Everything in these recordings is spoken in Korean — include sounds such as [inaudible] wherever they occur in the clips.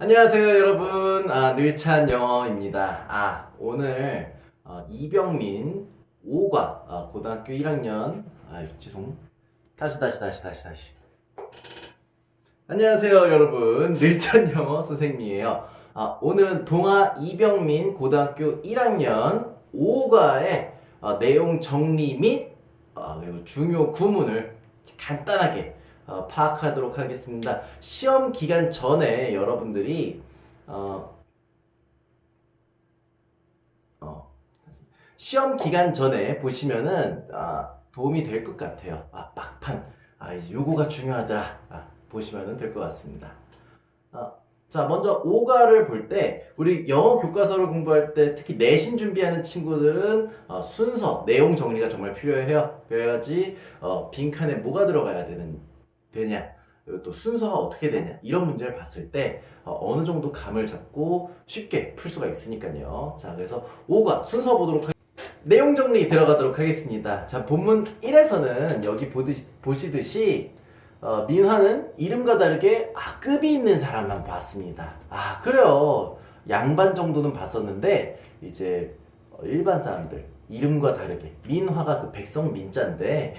안녕하세요 여러분. 아, 늘찬 영어입니다. 아 오늘 어, 이병민 5과 어, 고등학교 1학년 아 죄송. 다시 다시 다시 다시 다시. 안녕하세요 여러분. 늘찬 영어 선생님이에요. 아, 오늘은 동아 이병민 고등학교 1학년 5과의 어, 내용 정리 및 어, 그리고 중요 구문을 간단하게 어, 파악하도록 하겠습니다. 시험 기간 전에 여러분들이 어, 어, 시험 기간 전에 보시면은 아, 도움이 될 것 같아요. 아, 막판 아, 이제 요거가 중요하더라. 아, 보시면은 될것 같습니다. 아, 자, 먼저 5가를 볼 때, 우리 영어 교과서를 공부할 때, 특히 내신 준비하는 친구들은 어, 순서, 내용 정리가 정말 필요해요. 그래야지 어, 빈칸에 뭐가 들어가야 되는, 되냐, 또 순서가 어떻게 되냐, 이런 문제를 봤을 때 어, 느 정도 감을 잡고 쉽게 풀 수가 있으니까요. 자, 그래서 5가 순서 보도록 하겠습니다. 내용 정리 들어가도록 하겠습니다. 자, 본문 1에서는 여기 보듯이, 보시듯이 어, 민화는 이름과 다르게 아, 급이 있는 사람만 봤습니다. 아, 그래요. 양반 정도는 봤었는데, 이제, 어, 일반 사람들, 이름과 다르게, 민화가 그 백성 민자인데,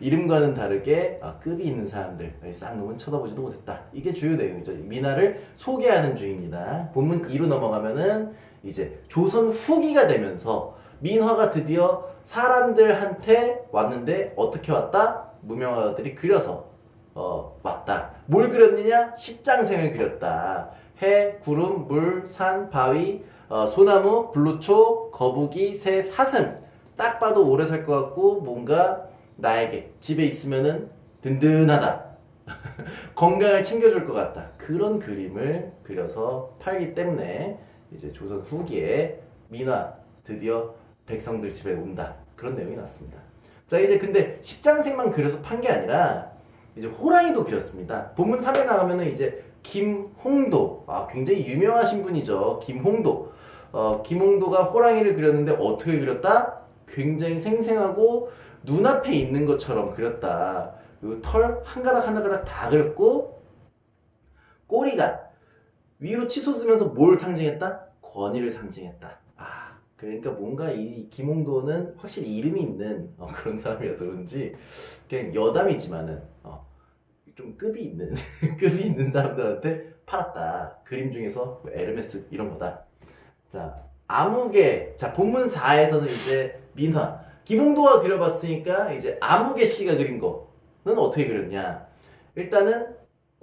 이름과는 다르게 아, 급이 있는 사람들, 쌍놈은 쳐다보지도 못했다. 이게 주요 내용이죠. 민화를 소개하는 주입니다. 본문 2로 넘어가면은, 이제, 조선 후기가 되면서, 민화가 드디어 사람들한테 왔는데, 어떻게 왔다? 무명화가들이 그려서 어, 왔다. 뭘 그렸느냐? 십장생을 그렸다. 해, 구름, 물, 산, 바위, 어, 소나무, 불로초, 거북이, 새, 사슴. 딱 봐도 오래 살 것 같고 뭔가 나에게 집에 있으면은 든든하다. [laughs] 건강을 챙겨줄 것 같다. 그런 그림을 그려서 팔기 때문에 이제 조선 후기에 민화 드디어 백성들 집에 온다. 그런 내용이 나왔습니다. 자, 이제 근데 십장생만 그려서 판 게 아니라 이제 호랑이도 그렸습니다. 본문 3에 나가면은 이제 김홍도, 아, 굉장히 유명하신 분이죠. 김홍도. 어, 김홍도가 호랑이를 그렸는데 어떻게 그렸다? 굉장히 생생하고 눈앞에 있는 것처럼 그렸다. 털 한 가닥 한 가닥 다 그렸고 꼬리가 위로 치솟으면서 뭘 상징했다? 권위를 상징했다. 아, 그러니까 뭔가 이 김홍도는 확실히 이름이 있는 어, [laughs] 그런 사람이라 그런지 그냥 여담이지만은 어, 좀 급이 있는 [laughs] 급이 있는 사람들한테 팔았다. 그림 중에서 뭐 에르메스 이런 거다. 자 아무개 자 본문 4에서는 이제 민화 김홍도가 그려봤으니까 이제 아무개 씨가 그린 거는 어떻게 그렸냐? 일단은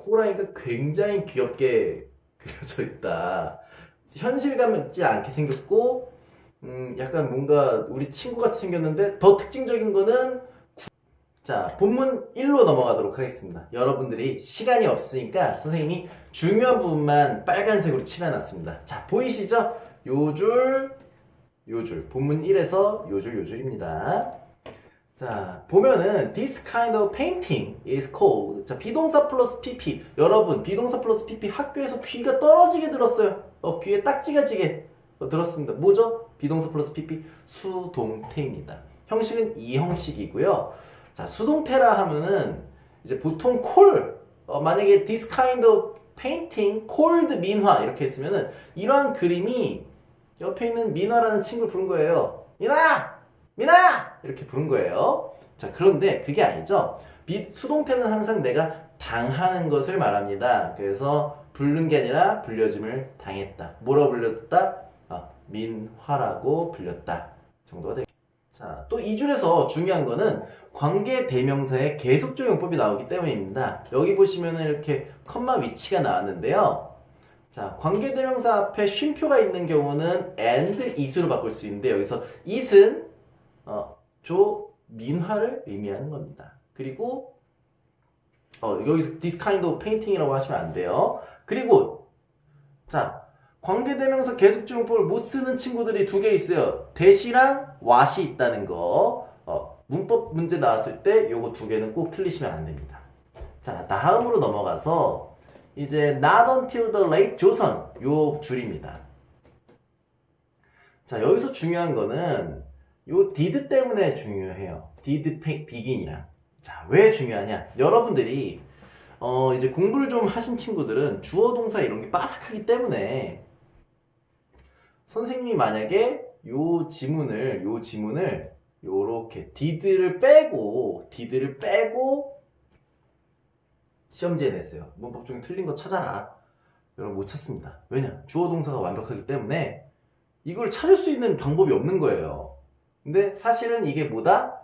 호랑이가 굉장히 귀엽게 [laughs] 그려져 있다. 현실감 있지 않게 생겼고 음, 약간 뭔가 우리 친구같이 생겼는데 더 특징적인 거는 구- 자 본문 1로 넘어가도록 하겠습니다. 여러분들이 시간이 없으니까 선생님이 중요한 부분만 빨간색으로 칠해놨습니다. 자 보이시죠? 요 줄 요줄 본문 1에서 요줄 요줄입니다. 자 보면은 this kind of painting is called 자 비동사 플러스 pp 여러분 비동사 플러스 pp 학교에서 귀가 떨어지게 들었어요. 어 귀에 딱지가 지게 어, 들었습니다. 뭐죠? 비동사 플러스 pp 수동태입니다. 형식은 이 형식이고요. 자 수동태라 하면은 이제 보통 콜 어, 만약에 this kind of painting called 민화 이렇게 했으면은 이러한 그림이 옆에 있는 민화라는 친구를 부른 거예요. 민화! 민아! 이렇게 부른 거예요. 자, 그런데 그게 아니죠. 비- 수동태는 항상 내가 당하는 것을 말합니다. 그래서 부른 게 아니라 불려짐을 당했다. 뭐라고 불렸다? 아, 민화라고 불렸다. 정도가 되겠습니다. 자, 또 이 줄에서 중요한 거는 관계 대명사의 계속적 용법이 나오기 때문입니다. 여기 보시면은 이렇게 컴마 위치가 나왔는데요. 자, 관계 대명사 앞에 쉼표가 있는 경우는 and, is로 바꿀 수 있는데 여기서 is은 어, 조 민화를 의미하는 겁니다. 그리고 어, 여기서 this kind of painting이라고 하시면 안 돼요. 그리고 자 관계대명사 계속적용법을 못 쓰는 친구들이 두 개 있어요. 대시랑 왓이 있다는 거. 어, 문법 문제 나왔을 때 요거 두 개는 꼭 틀리시면 안 됩니다. 자 다음으로 넘어가서 이제 not until the late 조선 요 줄입니다. 자 여기서 중요한 거는 요 did 때문에 중요해요. did begin이랑. 자, 왜 중요하냐? 여러분들이 어, 이제 공부를 좀 하신 친구들은 주어 동사 이런 게 빠삭하기 때문에 선생님이 만약에 요 지문을 요 지문을 요렇게 did를 빼고 did를 빼고 시험지에 냈어요. 문법 중에 틀린 거 찾아라. 여러분 못 찾습니다. 왜냐? 주어 동사가 완벽하기 때문에 이걸 찾을 수 있는 방법이 없는 거예요. 근데 사실은 이게 뭐다?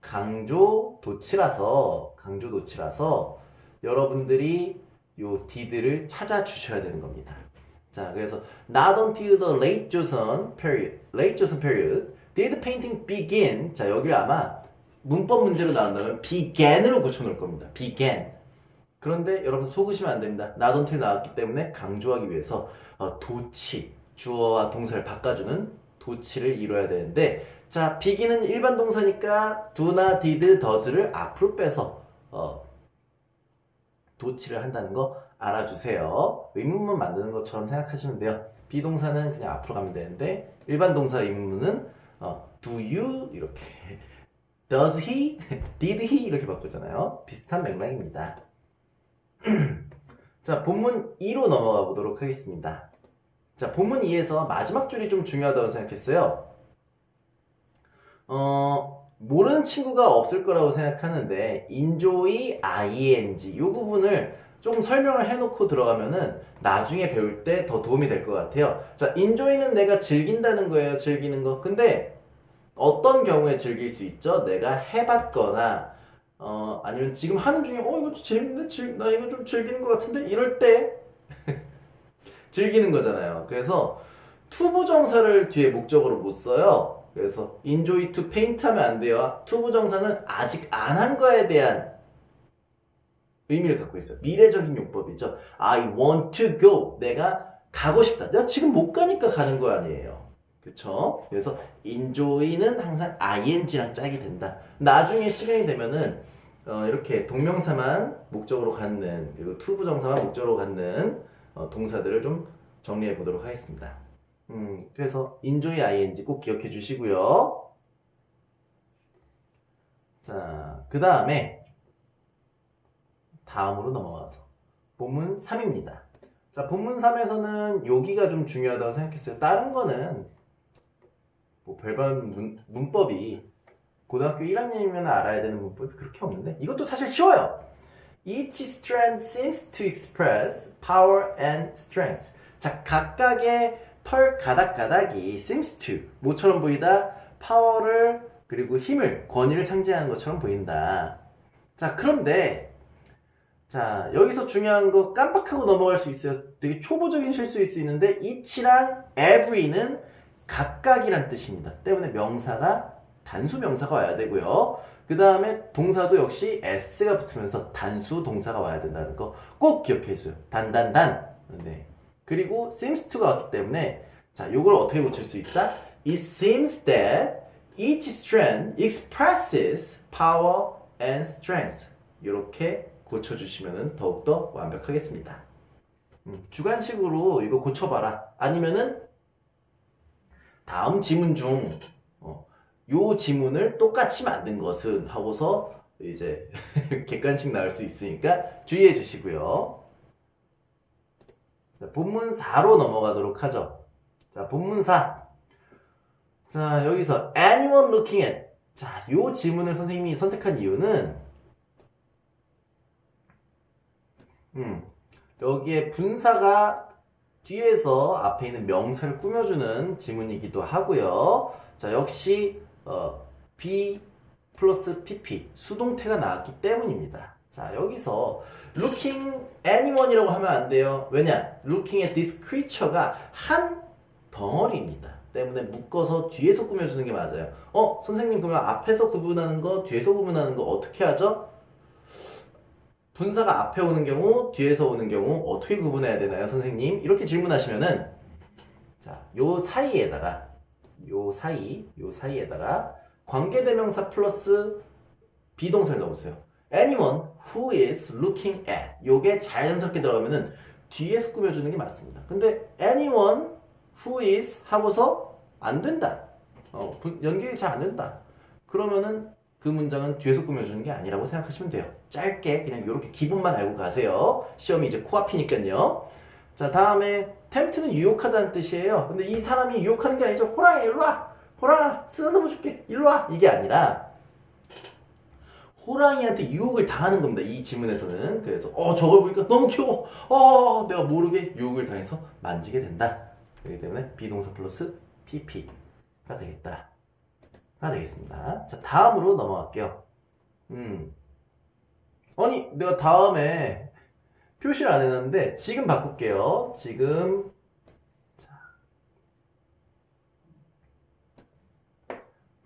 강조 도치라서 강조 도치라서 여러분들이 요 did를 찾아 주셔야 되는 겁니다. 자, 그래서 not until the late Joseon period, late Joseon period did painting begin. 자, 여기를 아마 문법 문제로 나온다면 began으로 고쳐 놓을 겁니다. began. 그런데 여러분 속으시면 안 됩니다. until 나왔기 때문에 강조하기 위해서 어, 도치, 주어와 동사를 바꿔주는 도치를 이뤄야 되는데 자, begin은 일반 동사니까 do나 did, does를 앞으로 빼서 어, 도치를 한다는 거 알아주세요. 의문문 만드는 것처럼 생각하시면 돼요. 비동사는 그냥 앞으로 가면 되는데 일반 동사 의문문은 어, do you 이렇게 [laughs] does he, [laughs] did he 이렇게 바꾸잖아요. 비슷한 맥락입니다. 자, 본문 2로 넘어가 보도록 하겠습니다. 자, 본문 2에서 마지막 줄이 좀 중요하다고 생각했어요. 어, 모르는 친구가 없을 거라고 생각하는데 enjoy ing 이 부분을 조금 설명을 해놓고 들어가면은 나중에 배울 때 더 도움이 될 것 같아요. 자, enjoy는 내가 즐긴다는 거예요. 즐기는 거. 근데 어떤 경우에 즐길 수 있죠? 내가 해봤거나 어, 아니면 지금 하는 중에 어 이거 재밌는데 즐- 나 이거 좀 즐기는 것 같은데 이럴 때 [laughs] 즐기는 거잖아요. 그래서 투부정사를 뒤에 목적으로 못 써요. 그래서 enjoy to paint 하면 안 돼요. 투부정사는 아직 안 한 거에 대한 의미를 갖고 있어요. 미래적인 용법이죠. I want to go. 내가 가고 싶다. 내가 지금 못 가니까 가는 거 아니에요. 그쵸? 그래서 enjoy는 항상 ing랑 짝이 된다. 나중에 시간이 되면은 어, 이렇게 동명사만 목적으로 갖는 그리고 투부정사만 목적으로 갖는 어, 동사들을 좀 정리해 보도록 하겠습니다. 음, 그래서 enjoy ing 꼭 기억해 주시고요. 자, 그 다음에 다음으로 넘어가서 본문 3입니다. 자, 본문 3에서는 여기가 좀 중요하다고 생각했어요. 다른 거는 뭐 별반 문, 문법이 고등학교 1학년이면 알아야 되는 문법이 그렇게 없는데 이것도 사실 쉬워요. Each strand seems to express power and strength. 자, 각각의 털 가닥가닥이 seems to 뭐처럼 보이다? 파워를 그리고 힘을 권위를 상징하는 것처럼 보인다. 자, 그런데 자, 여기서 중요한 거 깜빡하고 넘어갈 수 있어요. 되게 초보적인 실수일 수 있는데 each랑 every는 각각이란 뜻입니다. 때문에 명사가 단수 명사가 와야 되고요. 그 다음에 동사도 역시 s가 붙으면서 단수 동사가 와야 된다는 거 꼭 기억해 주세요. 단단단. 네. 그리고 seems to가 왔기 때문에 자, 요걸 어떻게 고칠 수 있다? It seems that each strand expresses power and strength. 이렇게 고쳐주시면 더욱더 완벽하겠습니다. 음, 주관식으로 이거 고쳐봐라. 아니면은 다음 지문 중, 어, 요 지문을 똑같이 만든 것은 하고서 이제 [laughs] 객관식 나올 수 있으니까 주의해 주시고요. 자, 본문 4로 넘어가도록 하죠. 자, 본문 4. 자, 여기서 anyone looking at. 자, 요 지문을 선생님이 선택한 이유는 음, 여기에 분사가 뒤에서 앞에 있는 명사를 꾸며주는 지문이기도 하고요. 자, 역시 어, B 플러스 PP 수동태가 나왔기 때문입니다. 자, 여기서 looking anyone이라고 하면 안 돼요. 왜냐? looking at this creature가 한 덩어리입니다. 때문에 묶어서 뒤에서 꾸며주는 게 맞아요. 어, 선생님 그러면 앞에서 구분하는 거, 뒤에서 구분하는 거 어떻게 하죠? 분사가 앞에 오는 경우, 뒤에서 오는 경우 어떻게 구분해야 되나요, 선생님? 이렇게 질문하시면은 자, 요 사이에다가 요 사이, 요 사이에다가 관계대명사 플러스 비동사를 넣어보세요. Anyone who is looking at 요게 자연스럽게 들어가면은 뒤에서 꾸며주는 게 맞습니다. 근데 anyone who is 하고서 안 된다. 어, 분- 연결이 잘 안 된다. 그러면은 그 문장은 뒤에서 꾸며주는 게 아니라고 생각하시면 돼요. 짧게 그냥 이렇게 기본만 알고 가세요. 시험이 이제 코앞이니까요. 자, 다음에 tempt는 유혹하다는 뜻이에요. 근데 이 사람이 유혹하는 게 아니죠. 호랑이 일로 와. 호랑아, 쓰다듬어 줄게. 일로 와. 이게 아니라 호랑이한테 유혹을 당하는 겁니다. 이 지문에서는. 그래서 어 저걸 보니까 너무 귀여워. 어 내가 모르게 유혹을 당해서 만지게 된다. 그렇기 때문에 비동사 플러스 pp가 되겠다. 가 되겠습니다. 자 다음으로 넘어갈게요. 음 아니 내가 다음에 표시를 안 해놨는데 지금 바꿀게요. 지금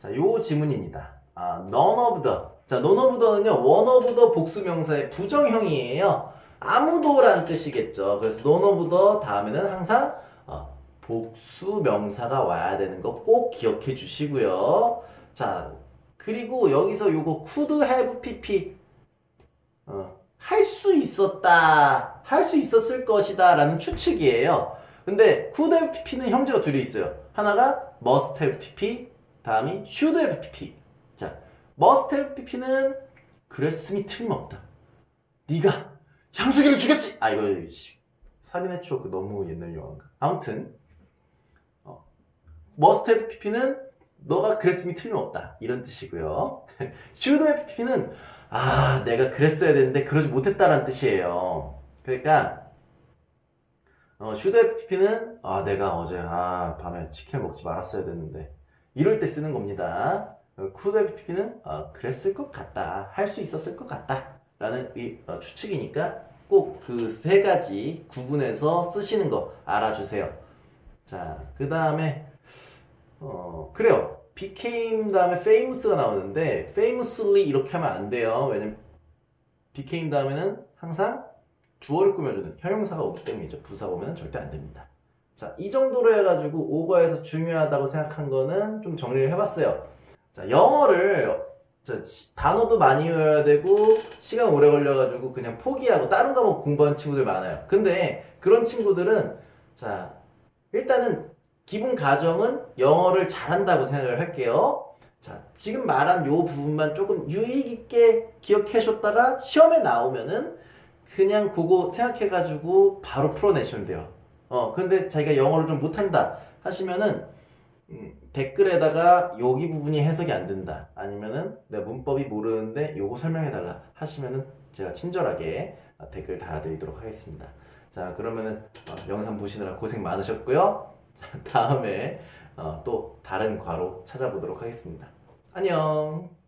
자, 요 지문입니다. 아, none of the. 자, none of the는요, one of the 복수명사의 부정형이에요. 아무도라는 뜻이겠죠. 그래서 none of the 다음에는 항상 어, 복수명사가 와야 되는 거 꼭 기억해 주시고요. 자, 그리고 여기서 요거 could have pp 어, 할 수 있었다, 할 수 있었을 것이다 라는 추측이에요. 근데 could have pp는 형제가 둘이 있어요. 하나가 must have pp, 다음이 should have pp. 자, must have pp는 그랬음이 틀림없다. 네가 향수기를 죽였지. 아 이거 씨, 살인의 추억 너무 옛날 영화인가. 아무튼 어, must have pp는 너가 그랬음이 틀림없다 이런 뜻이고요. [laughs] should have pp는 아 내가 그랬어야 되는데 그러지 못했다라는 뜻이에요. 그러니까 어, pp는 아 내가 어제 아 밤에 치킨 먹지 말았어야 되는데 이럴 때 쓰는 겁니다. 어, have pp는 어, 그랬을 것 같다, 할 수 있었을 것 같다 라는 이, 어, 추측이니까 꼭 그 세 가지 구분해서 쓰시는 거 알아주세요. 자, 그 다음에 어, 그래요. Became 다음에 famous가 나오는데 famously 이렇게 하면 안 돼요. 왜냐면 became 다음에는 항상 주어를 꾸며주는 형용사가 오기 때문이죠. 부사가 오면 절대 안 됩니다. 자, 이 정도로 해가지고 오거에서 중요하다고 생각한 거는 좀 정리를 해봤어요. 자, 영어를 자, 시- 단어도 많이 외워야 되고 시간 오래 걸려가지고 그냥 포기하고 다른 과목 공부하는 친구들 많아요. 근데 그런 친구들은 자 일단은 기본 가정은 영어를 잘한다고 생각을 할게요. 자 지금 말한 요 부분만 조금 유익 있게 기억해 줬다가 시험에 나오면은 그냥 그거 생각해 가지고 바로 풀어내시면 돼요. 어 근데 자기가 영어를 좀 못한다 하시면은 음, 댓글에다가 여기 부분이 해석이 안 된다. 아니면은 내가 문법이 모르는데 요거 설명해 달라 하시면은 제가 친절하게 어, 댓글 달아드리도록 하겠습니다. 자, 그러면은 어, 영상 보시느라 고생 많으셨고요. 자, 다음에 어, 또 다른 과로 찾아보도록 하겠습니다. 안녕!